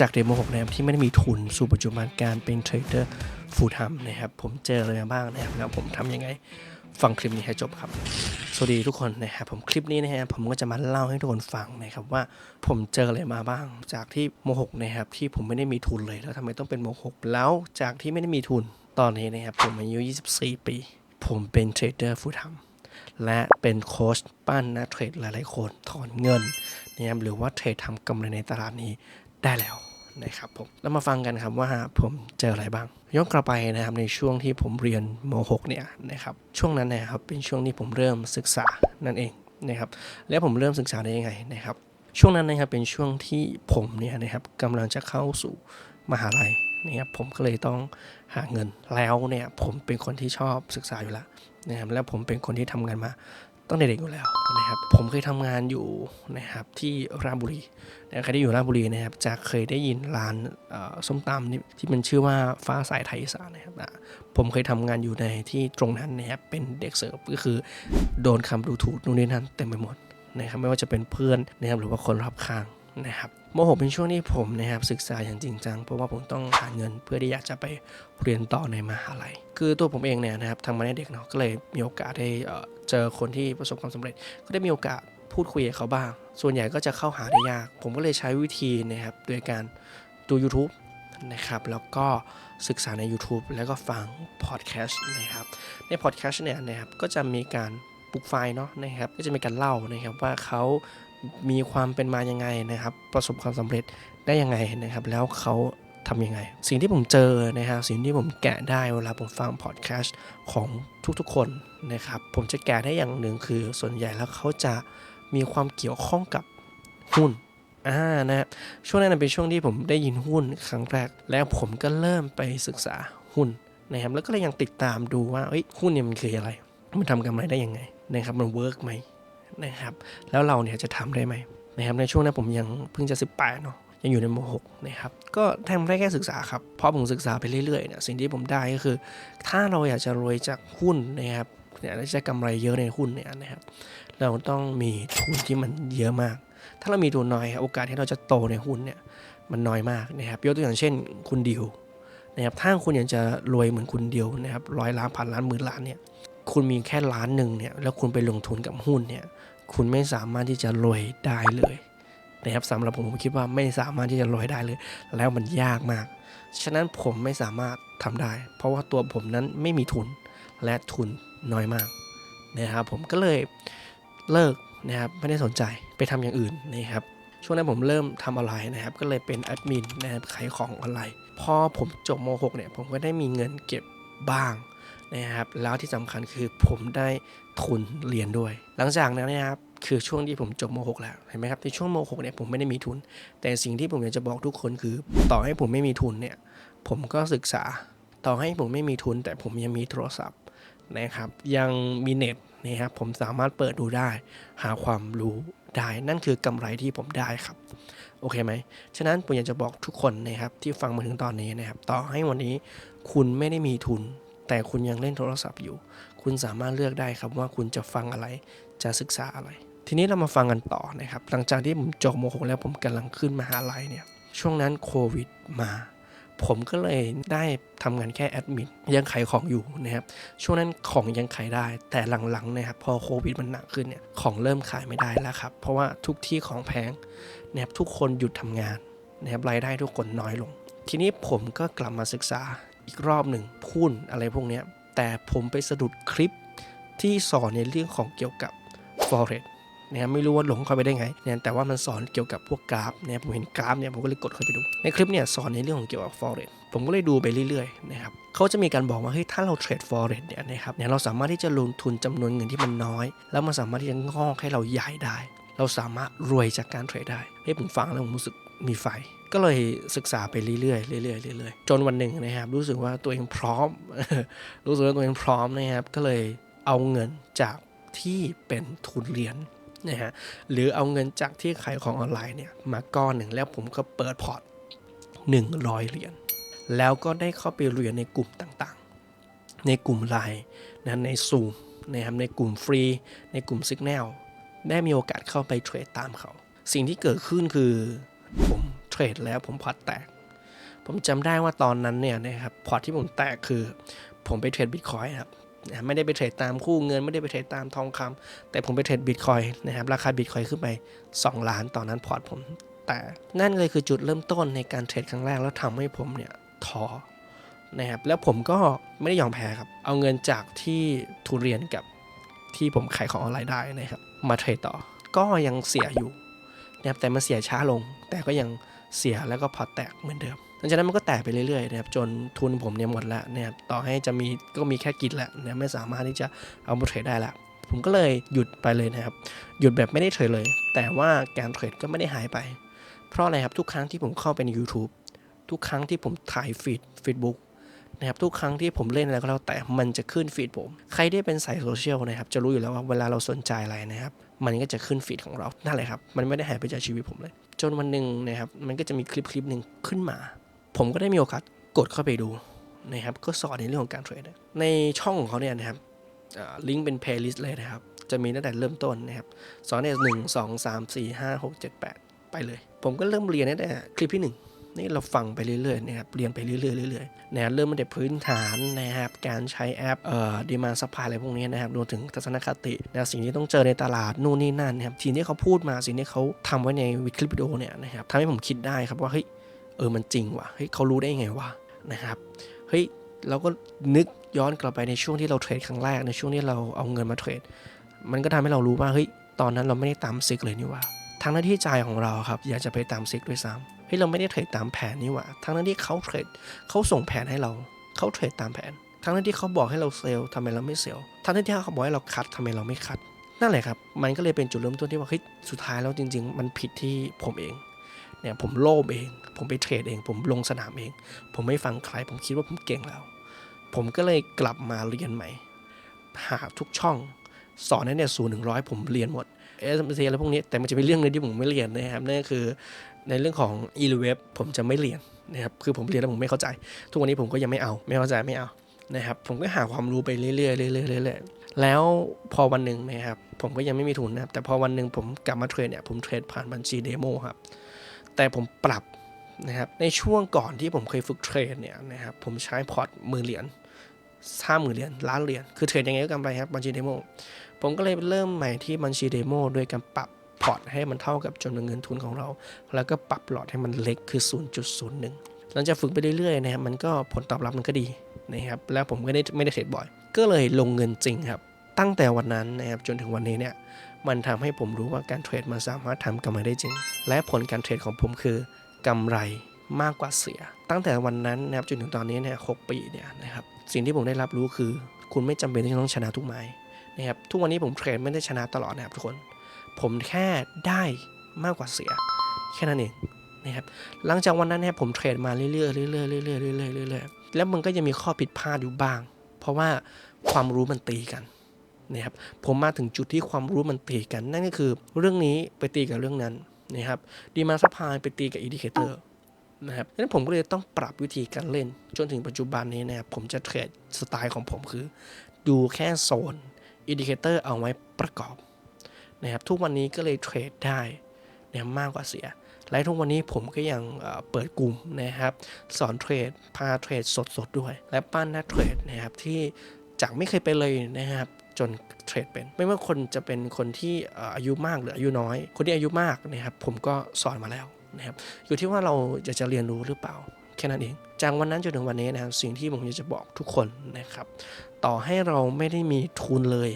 จากเดโม6นะครับที่ไม่ได้มีทุนสู่ปัจจุบันการเป็นเทรดเดอร์ฟูลไทม์นะครับผมเจออะไรมาบ้างนะครับแล้วผมทำยังไงฟังคลิปนี้ให้จบครับ สวัสดีทุกคนนะครับผมคลิปนี้นะฮะผมก็จะมาเล่าให้ทุกคนฟังนะครับว่าผมเจออะไรมาบ้าง จากที่โมหกนะครับที่ผมไม่ได้มีทุนเลยแล้วทำไมต้องเป็นโมหกแล้วจากที่ไม่ได้มีทุนตอนนี้นะครับผมอายุ 24 ปี ผมเป็นเทรดเดอร์ฟูลไทม์และเป็นโค้ชปั้นนักเทรดหลายๆคนถอนเงินนะครับหรือว่าเทรดทำกำไรในตลาดนี้ได้แล้ว นะครับผมแล้วมาฟังกันครับว่าผมเจออะไรบ้างย้อนกลับไปนะครับในช่วงที่ผมเรียนม .6 เนี่ยนะครับช่วงนั้นนะครับเป็นช่วงที่ผมเริ่มศึกษานั่นเองนะครับแล้วผมเริ่มศึกษาได้ยังไงนะครับช่วงนั้นนะครับเป็นช่วงที่ผมเนี่ยนะครับกำลังจะเข้าสู่มหาลัยนะครับผมก็เลยต้องหาเงินแล้วเนี่ยผมเป็นคนที่ชอบศึกษาอยู่แล้วนะครับแล้วผมเป็นคนที่ทำงานมา ตั้งแต่เด็กอยู่แล้วนะครับผมเคยทำงานอยู่นะครับที่ราชบุรีนะใครที่อยู่ราชบุรีนะครับจะเคยได้ยินร้านส้มตำนี่ที่มันชื่อว่าฟ้าสายไทยอีสานนะครับอะผมเคยทำงานอยู่ในที่ตรงนั้นนะครับเป็นเด็กเสิร์ฟก็คือโดนคำดูถูกนู่นนี่นั่นเต็มไปหมดนะครับไม่ว่าจะเป็นเพื่อนนะครับหรือว่าคนรอบข้างนะครับ มโหเป็นช่วงที่ผมนะครับศึกษาอย่างจริงจัง เพราะว่าผมต้องหาเงินเพื่อที่อยากจะไปเรียนต่อในมหาลัย คือตัวผมเองเนี่ยนะครับทำมาในเด็กเนาะก็เลยมีโอกาสได้เจอคนที่ประสบความสำเร็จ ก็ได้มีโอกาสพูดคุยกับเขาบ้าง ส่วนใหญ่ก็จะเข้าหาได้ยาก ผมก็เลยใช้วิธีนะครับโดยการดู YouTube นะครับแล้วก็ศึกษาใน YouTube แล้วก็ฟังพอดแคสต์นะครับในพอดแคสต์เนี่ยนะครับก็จะมีการปลุกไฟเนาะนะครับก็จะมีการเล่านะครับว่าเขา มีความเป็นมายังไงนะครับ ประสบความสำเร็จได้ยังไงนะครับ แล้วเขาทำยังไง สิ่งที่ผมเจอนะครับสิ่งที่ผมแกะได้เวลาผมฟังพอดแคสต์ของทุกๆคนนะครับผมจะแกะได้อย่างหนึ่งคือส่วนใหญ่แล้วเขาจะมีความเกี่ยวข้องกับหุ้นอ่านะครับช่วงนั้นเป็นช่วงที่ผมได้ยินหุ้นครั้งแรก แล้วผมก็เริ่มไปศึกษาหุ้นนะครับแล้วก็เลยยังติดตามดูว่าเอ้ยหุ้นเนี่ยมันคืออะไร มันทำกำไรได้ยังไงนะครับมันเวิร์กไหม นะครับ แล้วเราเนี่ยจะทำได้ไหมนะครับในช่วงนั้นผมยังเพิ่งจะ 18เนาะยังอยู่ในม .6 นะครับก็ทำได้แค่ศึกษาครับพอผมศึกษาไปเรื่อยๆเนี่ยสิ่งที่ผมได้ก็คือ ถ้าเราอยากจะรวยจากหุ้นนะครับเนี่ยและจะกำไรเยอะในหุ้นเนี่ยนะครับเราต้องมีทุนที่มันเยอะมาก ถ้าเรามีทุนน้อยโอกาสที่เราจะโตในหุ้นเนี่ยมันน้อยมากนะครับยกตัวอย่างเช่นคุณดิวนะครับถ้าคุณอยากจะรวยเหมือนคุณเดียวนะครับร้อยล้านพันล้านหมื่นล้านเนี่ย คุณมีแค่ล้านหนึ่งเนี่ยแล้วคุณไปลงทุนกับหุ้นเนี่ยคุณไม่สามารถที่จะรวยได้เลยนะครับสำหรับผมผมคิดว่าไม่สามารถที่จะรวยได้เลย แล้วมันยากมาก ฉะนั้นผมไม่สามารถทำได้ เพราะว่าตัวผมนั้นไม่มีทุนและทุนน้อยมากนะครับผมก็เลยเลิกนะครับไม่ได้สนใจไปทำอย่างอื่นนะครับช่วงนั้นผมเริ่มทำออนไลน์นะครับ ก็เลยเป็นแอดมินนะครับขายของออนไลน์ พอผมจบม .6 เนี่ยผมก็ได้มีเงินเก็บบ้าง นะครับแล้วที่สำคัญคือผมได้ทุนเรียนด้วย หลังจากนั้นนะครับคือช่วงที่ผมจบม .6 แล้วเห็นไหมครับในช่วงม .6 เนี่ยผมไม่ได้มีทุน แต่สิ่งที่ผมอยากจะบอกทุกคนคือ ต่อให้ผมไม่มีทุนเนี่ยผมก็ศึกษาต่อให้ผมไม่มีทุน แต่ผมยังมีโทรศัพท์นะครับ ยังมีเน็ตนะครับผมสามารถเปิดดูได้ หาความรู้ได้ นั่นคือกำไรที่ผมได้ครับ โอเคไหมฉะนั้นผมอยากจะบอกทุกคนนะครับที่ฟังมาถึงตอนนี้นะครับ ต่อให้วันนี้คุณไม่ได้มีทุน แต่คุณยังเล่นโทรศัพท์อยู่ คุณสามารถเลือกได้ครับว่าคุณจะฟังอะไร จะศึกษาอะไร ทีนี้เรามาฟังกันต่อนะครับ หลังจากที่ผมจบม .6 แล้วผมกำลังขึ้นมหาลัยเนี่ย ช่วงนั้นโควิดมาผมก็เลยได้ทำงานแค่แอดมินยังขายของอยู่นะครับช่วงนั้นของยังขายได้ แต่หลังๆนะครับพอโควิดมันหนักขึ้นเนี่ยของเริ่มขายไม่ได้แล้วครับ เพราะว่าทุกที่ของแพงนะครับทุกคนหยุดทำงานนะครับรายได้ทุกคนน้อยลง ทีนี้ผมก็กลับมาศึกษา อีกรอบหนึ่งหุ้นอะไรพวกนี้แต่ผมไปสะดุดคลิปที่สอนในเรื่องของเกี่ยวกับ forex นะครับไม่รู้ว่าหลงเข้าไปได้ไงเนี่ยแต่ว่ามันสอนเกี่ยวกับพวกกราฟเนี่ยผมเห็นกราฟเนี่ยผมก็เลยกดเข้าไปดู ในคลิปเนี่ยสอนในเรื่องของเกี่ยวกับ forex ผมก็เลยดูไปเรื่อยๆนะครับเขาจะมีการบอกว่าเฮ้ยถ้าเราเทรด forex เนี่ยนะครับเนี่ยเราสามารถที่จะลงทุนจำนวนเงินที่มันน้อย แล้วมันสามารถที่จะงอกให้เราใหญ่ได้ เราสามารถรวยจากการเทรดได้เฮ้ยผมฟังแล้วผมรู้สึกมีไฟ ก็เลยศึกษาไปเรื่อยๆเรื่อยๆเรื่อยๆจนวันหนึ่งนะครับ รู้สึกว่าตัวเองพร้อม รู้สึกว่าตัวเองพร้อมนะครับ ก็เลยเอาเงินจากที่เป็นทุนเรียนนะฮะหรือเอาเงินจากที่ขายของออนไลน์เนี่ยมาก้อนหนึ่งแล้วผมก็เปิดพอร์ต100 เหรียญแล้วก็ได้เข้าไปเรียนในกลุ่มต่างๆ ในกลุ่มไลน์นะในซูมนะครับในกลุ่มฟรี ในกลุ่ม Signal ได้มีโอกาสเข้าไปเทรดตามเขา สิ่งที่เกิดขึ้นคือผม รรดแล้วผมพอร์ตแตก ผมจำได้ว่าตอนนั้นเนี่ยนะครับพอร์ตที่ผมแตกคือ ผมไปเทรดบิตคอยครับนะไม่ได้ไปเทรดตามคู่เงิน ไม่ได้ไปเทรดตามทองคำแต่ผมไปเทรดบิตคอยนะครับราคาบิตคอยขึ้นไป 2 ล้านตอนนั้นพอร์ตผมแตกนั่นเลยคือจุดเริ่มต้นในการเทรดครั้งแรกแล้วทำให้ผมเนี่ยท้อนะครับแล้วผมก็ไม่ได้ยอมแพ้ครับ เอาเงินจากที่ทุนเรียนกับที่ผมขายของออนไลน์ได้นะครับ มาเทรดต่อก็ยังเสียอยู่นะครับแต่มันเสียช้าลง แต่ก็ยัง เสียแล้วก็พอแตกเหมือนเดิมหลังจากนั้นมันก็แตกไปเรื่อยๆนะครับจนทุนผมเนี่ยหมดล้วนะครับต่อให้จะมีก็มีแค่กินแหละนะไม่สามารถที่จะเอามาเทรดได้ละผมก็เลยหยุดไปเลยนะครับ หยุดแบบไม่ได้เทรดเลย แต่ว่าการเทรดก็ไม่ได้หายไป เพราะอะไรครับทุกครั้งที่ผมเข้าไปใน YouTube ทุกครั้งที่ผมถ่ายฟีดฟีดบุ๊กนะครับทุกครั้งที่ผมเล่นอะไรก็แล้วแต่มันจะขึ้นฟีดผม ใครได้เป็นสายโซเชียลนะครับจะรู้อยู่แล้วว่าเวลาเราสนใจอะไรนะครับ มันก็จะขึ้นฟีดของเรานั่นแหละครับ มันไม่ได้หายไปจากชีวิตผมเลย จนวันหนึ่งนะครับมันก็จะมีคลิปคลิปหนึ่งขึ้นมา ผมก็ได้มีโอกาสกดเข้าไปดูนะครับก็สอนในเรื่องของการเทรดในช่องของเขาเนี่ยนะครับลิงก์เป็นเพลย์ลิสต์เลยนะครับจะมีตั้งแต่เริ่มต้นนะครับสอนเนี่ยหนึ่งสองสามสี่ห้าหกเจ็ดแปดไปเลย ผมก็เริ่มเรียนตั้งแต่คลิปที่หนึ่ง นี่เราฟังไปเรื่อยๆนะครับเรียนไปเรื่อยๆเรื่อยๆนะเริ่มตั้งแต่พื้นฐานนะครับการใช้แอปเอ่อดีมาซัพพายอะไรพวกนี้นะครับรวมถึงทัศนคตินะสิ่งที่ต้องเจอในตลาดนู่นนี่นั่นนะครับสิ่งที่เขาพูดมาสิ่งที่เขาทำไว้ในวิคลิปวิดีโอเนี่ยนะครับทำให้ผมคิดได้ครับว่าเฮ้ยเออมันจริงว่ะเฮ้ยเขารู้ได้ไงวะนะครับเฮ้ยเราก็นึกย้อนกลับไปในช่วงที่เราเทรดครั้งแรกในช่วงที่เราเอาเงินมาเทรด มันก็ทำให้เรารู้ว่าเฮ้ยตอนนั้นเราไม่ได้ตามซิกเลยนี่ว่าทางหน้าที่ใจของเราครับ อยากจะไปตามซิกด้วยซ้ำ ฮ้ยเราไม่ได้เทรดตามแผนนี่หว่าทางหน้าที่เขาเทรดเขาส่งแผนให้เราเขาเทรดตามแผนทางหน้าที่เขาบอกให้เราเซลล์ทำไมเราไม่เซลล์ทางหน้าที่เขาบอกให้เราคัดทำไมเราไม่คัดนั่นแหละครับ มันก็เลยเป็นจุดเริ่มต้นที่ว่าเฮ้ยสุดท้ายแล้วจริง ๆ มันผิดที่ผมเองเนี่ยผมโลภเอง ผมไปเทรดเอง ผมลงสนามเอง ผมไม่ฟังใคร ผมคิดว่าผมเก่งแล้ว ผมก็เลยกลับมาเรียนใหม่ หาทุกช่อง สอนให้เนี่ยศูนย์ถึงร้อยผมเรียนหมดเอสเอ็มซีอะไรพวกนี้แต่มันจะเป็นเรื่องนึงที่ผมไม่เรียนนะครับนั่นก็คือในเรื่องของ e l w e b ผมจะไม่เรียนนะครับคือผมเรียนแล้วผมไม่เข้าใจ ทุกวันนี้ผมก็ยังไม่เอาไม่เข้าใจไม่เอานะครับผมก็หาความรู้ไปเรื่อยๆเรื่อยๆเรื่อยๆแล้วพอวันหนึ่งนะครับผมก็ยังไม่มีทุนนะครับแต่พอวันหนึ่งผมกลับมาเทรดเนี่ยผมเทรดผ่านบัญชีเดโมครับแต่ผมปรับนะครับในช่วงก่อนที่ผมเคยฝึกเทรดเนี่ยนะครับผมใช้พอร์ตหมื่นเหรียญ ห้าหมื่นเหรียญล้านเหรียญคือเทรดยังไงก็กำไรครับบัญชีเดโมผมก็เลยเริ่มใหม่ที่บัญชีเดโมโดยการปรับพอร์ตให้มันเท่ากับจำนวนเงินทุนของเรา แล้วก็ปรับหลอดให้มันเล็กคือ 0.01 หลังจากฝึกไปเรื่อยๆนะครับมันก็ผลตอบรับมันก็ดีนะครับแล้วผมก็ได้ไม่ได้เทรดบ่อย ก็เลยลงเงินจริงครับ ตั้งแต่วันนั้นนะครับจนถึงวันนี้เนี่ยมันทำให้ผมรู้ว่าการเทรดมันสามารถทำกำไรได้จริง และผลการเทรดของผมคือกำไรมากกว่าเสีย ตั้งแต่วันนั้นนะครับจนถึงตอนนี้เนี่ยหปีเนี่ยนะครับ สิ่งที่ผมได้รับรู้คือ คุณไม่จำเป็นที่จะต้องชนะทุกไม้นะครับทุกวันนี้ผมเทรดไม่ได้ชนะตลอดนะครับทุกคน ผมแค่ได้มากกว่าเสีย แค่นั้นเองนะครับหลังจากวันนั้นเนี่ยผมเทรดมาเรื่อยๆเรื่อยๆเรื่อยๆเรื่อยๆเรื่อยๆแล้วมันก็ยังมีข้อผิดพลาดอยู่บ้าง เพราะว่าความรู้มันตีกันนะครับผมมาถึงจุดที่ความรู้มันตีกัน นั่นก็คือเรื่องนี้ไปตีกับเรื่องนั้นนะครับดีมาซัพพลายไปตีกับอินดิเคเตอร์ นะครับดังนั้นผมก็เลยต้องปรับวิธีการเล่น จนถึงปัจจุบันนี้นะครับผมจะเทรดสไตล์ของผมคือ ดูแค่โซนอินดิเคเตอร์เอาไว้ประกอบนะครับทุกวันนี้ก็เลยเทรดได้นะมากกว่าเสีย และทุกวันนี้ผมก็ยังเปิดกลุ่มนะครับ สอนเทรด พาเทรดสดๆด้วย และปั้นนักเทรดนะครับที่จากไม่เคยไปเลยนะครับจนเทรดเป็น ไม่ว่าคนจะเป็นคนที่อายุมากหรืออายุน้อย คนที่อายุมากนะครับผมก็สอนมาแล้ว นะครับอยู่ที่ว่าเราจะจะเรียนรู้หรือเปล่าแค่นั้นเองจากวันนั้นจนถึงวันนี้นะครับสิ่งที่ผมอยากจะบอกทุกคนนะครับ ต่อให้เราไม่ได้มีทุนเลย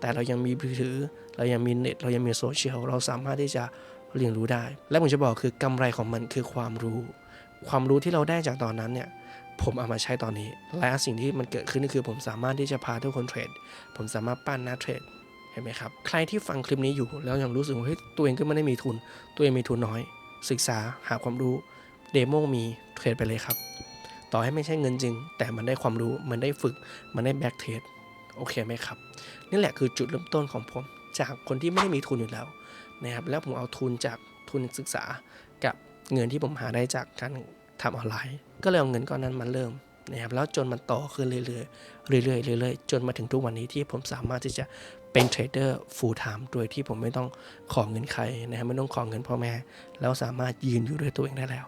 แต่เรายังมีมือถือ เรายังมีเน็ต เรายังมีโซเชียลเราสามารถที่จะเรียนรู้ได้ และผมจะบอกคือกำไรของมันคือความรู้ ความรู้ที่เราได้จากตอนนั้นเนี่ยผมเอามาใช้ตอนนี้ และสิ่งที่มันเกิดขึ้นก็คือ ผมสามารถที่จะพาทุกคนเทรด ผมสามารถปั้นนักเทรดเห็นไหมครับ ใครที่ฟังคลิปนี้อยู่แล้วยังรู้สึกว่าเฮ้ยตัวเองก็ไม่ได้มีทุน ตัวเองมีทุนน้อย ศึกษาหาความรู้เดโมมีเทรดไปเลยครับ ต่อให้ไม่ใช่เงินจริง แต่มันได้ความรู้มันได้ฝึกมันได้แบ็กเทรดโอเคไหมครับ นี่แหละคือจุดเริ่มต้นของผม จากคนที่ไม่ได้มีทุนอยู่แล้วนะครับแล้วผมเอาทุนจากทุนศึกษากับเงินที่ผมหาได้จากการทำออนไลน์ ก็เลยเอาเงินก้อนนั้นมาเริ่มนะครับแล้วจนมันต่อขึ้นเรื่อยๆเรื่อยๆเรื่อยๆจนมาถึงทุกวันนี้ที่ผมสามารถที่จะ เป็นเทรดเดอร์ full time โดยที่ผมไม่ต้องขอเงินใครนะครับไม่ต้องขอเงินพ่อแม่ แล้วสามารถยืนอยู่ด้วยตัวเองได้แล้ว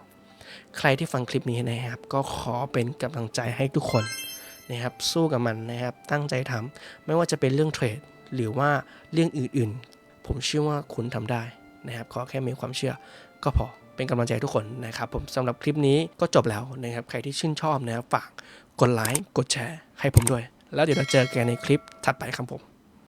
ใครที่ฟังคลิปนี้นะครับ ก็ขอเป็นกำลังใจให้ทุกคนนะครับสู้กับมันนะครับตั้งใจทำไม่ว่าจะเป็นเรื่องเทรดหรือว่าเรื่องอื่นๆ ผมเชื่อว่าคุณทำได้นะครับขอแค่มีความเชื่อก็พอเป็นกำลังใจทุกคนนะครับ ผมสำหรับคลิปนี้ก็จบแล้วนะครับ ใครที่ชื่นชอบนะครับฝากกดไลค์กดแชร์ให้ผมด้วย แล้วเดี๋ยวเราเจอกันในคลิปถัดไปครับผม